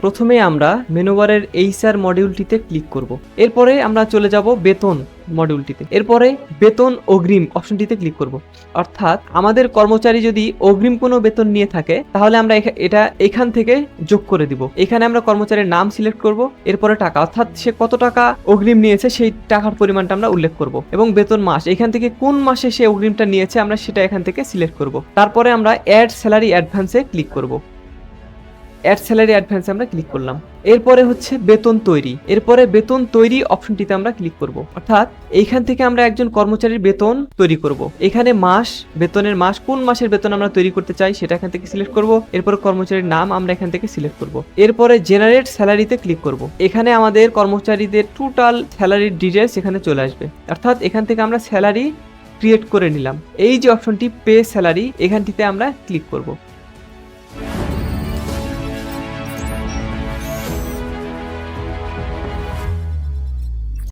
প্রথমে আমরা মেনুবারের HR মডিউলটিতে click করব। এরপরে আমরা চলে যাব বেতন মডিউলটিতে। এরপরে বেতন অগ্রিম অপশনটিতে ক্লিক করব। অর্থাৎ আমাদের কর্মচারী যদি অগ্রিম কোনো বেতন নিয়ে থাকে, তাহলে আমরা এটা এখান থেকে যোগ করে দিব। এখানে আমরা কর্মচারীর নাম সিলেক্ট করব, এরপরে টাকা। অর্থাৎ সে কত টাকা অগ্রিম নিয়েছে সেই টাকার পরিমাণটা আমরা উল্লেখ করব। এবং বেতন মাস, এখান থেকে কোন মাসে সে অগ্রিমটা নিয়েছে আমরা সেটা এখান থেকে সিলেক্ট করব। তারপরে আমরা অ্যাড স্যালারি অ্যাডভান্সে ক্লিক করব। অ্যাড স্যালারি অ্যাডভান্সে আমরা ক্লিক করলাম। এরপরে হচ্ছে বেতন তৈরি। এরপরে বেতন তৈরি অপশনটিতে আমরা ক্লিক করব। অর্থাৎ এইখান থেকে আমরা একজন কর্মচারীর বেতন তৈরি করব। এখানে মাস, বেতনের মাস, কোন মাসের বেতন আমরা তৈরি করতে চাই সেটা এখান থেকে সিলেক্ট করব। এরপর কর্মচারীর নাম আমরা এখান থেকে সিলেক্ট করব। এরপরে জেনারেট স্যালারিতে ক্লিক করব। এখানে আমাদের কর্মচারীদের টোটাল স্যালারির ডিটেলস এখানে চলে আসবে। অর্থাৎ এখান থেকে আমরা স্যালারি ক্রিয়েট করে নিলাম। এই যে অপশনটি পে স্যালারি এখানটিতে আমরা ক্লিক করব।